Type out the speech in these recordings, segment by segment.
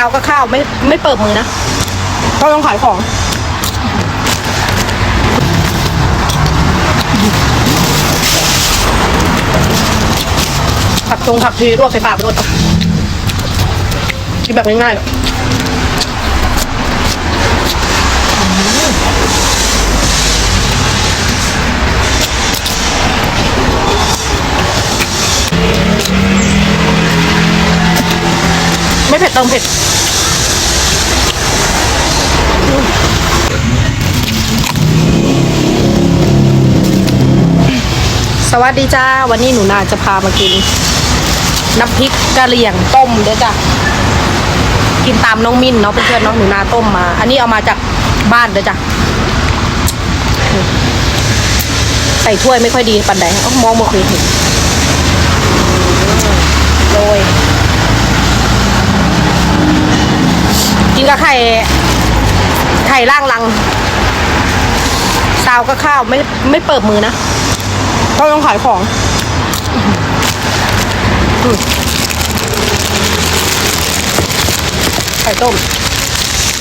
าวกับข้าวไม่ไม่เปิดมือนะก็ต้องขายของ ผักชงผักชีรวบใส่ปากไปรวดกินแบบง่ายๆ ดเติมเผ็ดสวัสดีจ้า วันนี้หนูนาจะพามากิน น้ำพริกกะเหรี่ยงต้มเด้อจ้ะกินตามน้องมิ้นเนาะเพื่อนๆน้องหนูนาต้มมา อันนี้เอามาจากบ้านเด้อจ้ะใส่ถ้วยไม่ค่อยดีปันใดเอ้ามองมาคุยเห็นโรย กินกับไข่ไข่ล่างลังซาวก็ข้าวไม่ไม่เปิดมือนะก็ต้องขายของไข่ต้ม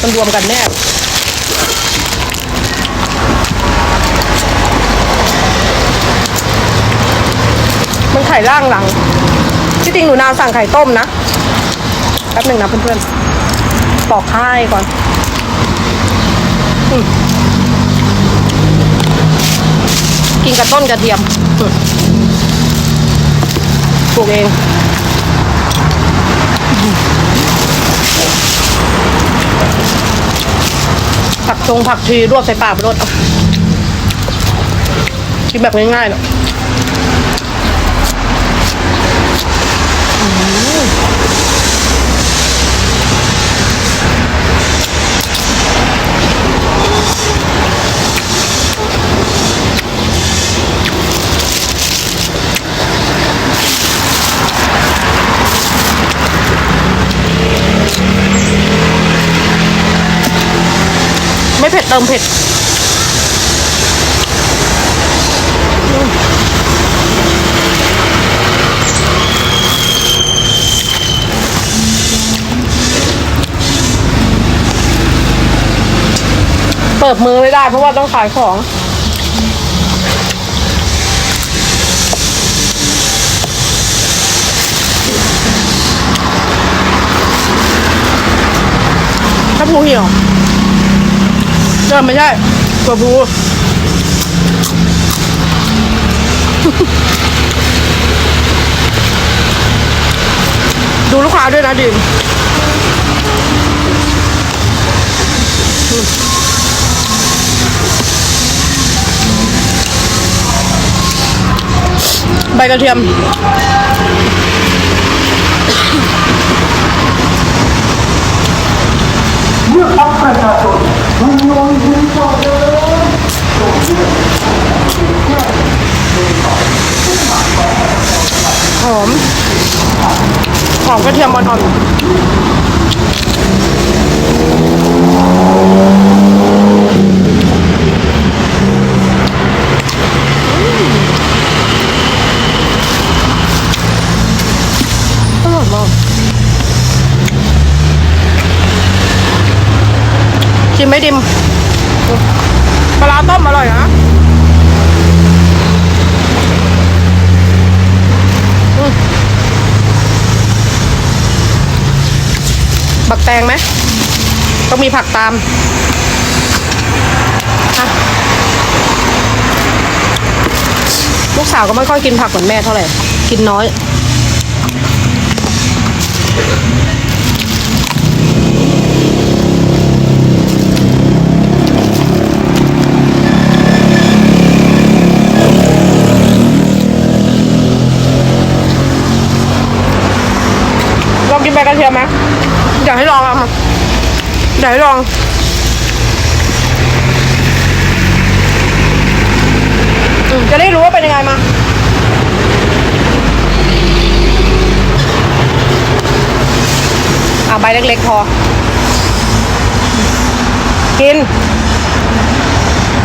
มันรวมกันแน่มันไข่ล่างหลังที่จริงหนูนาสั่งไข่ต้มนะแป๊บหนึ่งนะเพื่อนๆ ปอกไข่ก่อนอกินกับต้นกระเทียมปลูกเองผักชงผักชีรวบใส่ปากไปรดกินแบบง่ายๆเนาะ เติมเผ็ดเปิดมือไม่ได้เพราะว่าต้องขายของ ถ้าพูเหี่ยว เดิมไม่ใช่ตัวพูดูลูกค้าด้วยนะดิมใบกระเทียม เลือกพักประชาชนมันยงยืนต่อเดิม หอม หอมกระเทียมอ่อนๆอร่อยมากชิมไหมดิมปลาร้าต้มอร่อยนะ บักแตงไหมต้องมีผักตามลูกสาวก็ไม่ค่อยกินผักเหมือนแม่เท่าไหร่ กินน้อย ลองกินใบกระเทียมไหม อยากให้ลองอะค่ะอยากให้ลอง จะได้รู้ว่าเป็นยังไงมาอ่าใบเล็กๆพอ กิน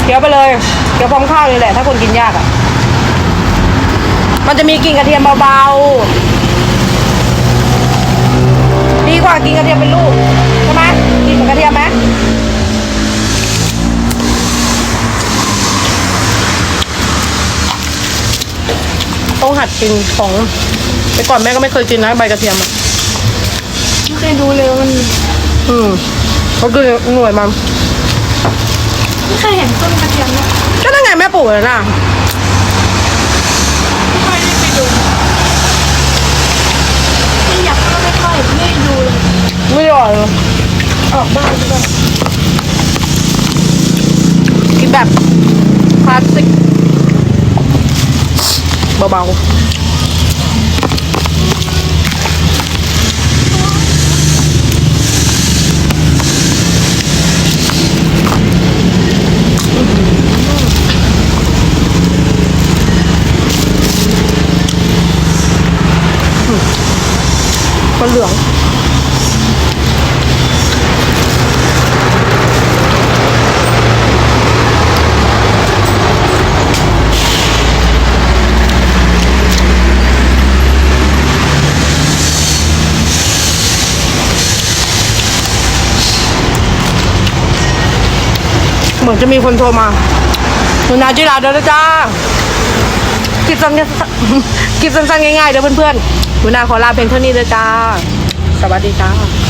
เคี้ยวไปเลยเคี้ยวพร้อมข้าวนี่แหละ ถ้าคนกินยากอะ่ะ มันจะมีกลิ่นกระเทียมเบาๆ กว่ากินกระเทียมเป็นลูกใช่ไหมกินเหมือนกระเทียมไหมต้องหัดกินของแต่ก่อนแม่ก็ไม่เคยกินนะใบกระเทียมอะไม่เคยดูเลยว่ามันอืมเขาคือหน่วยมันไม่เคยเห็นต้นกระเทียมเนี่ยก็นั่นไงแม่ปลูกเลยนะ ไม่ค่อยได้ไปดูไม่อยากก็ ไม่ด้ดูเลยไม่อร่อยเลยออกบ้านดีกว่ากินแบบคลาสสิกเบาๆ คนเหลืองเหมือนจะมีคนโทรมาหนูนาจิราเด้อจ้าคลิปสั้นๆคลิปสั้นๆง่ายๆเด้อเพื่อนๆ วันูนาขอลาเพียงเท่านี้เลยจ้า สวัสดีจ้า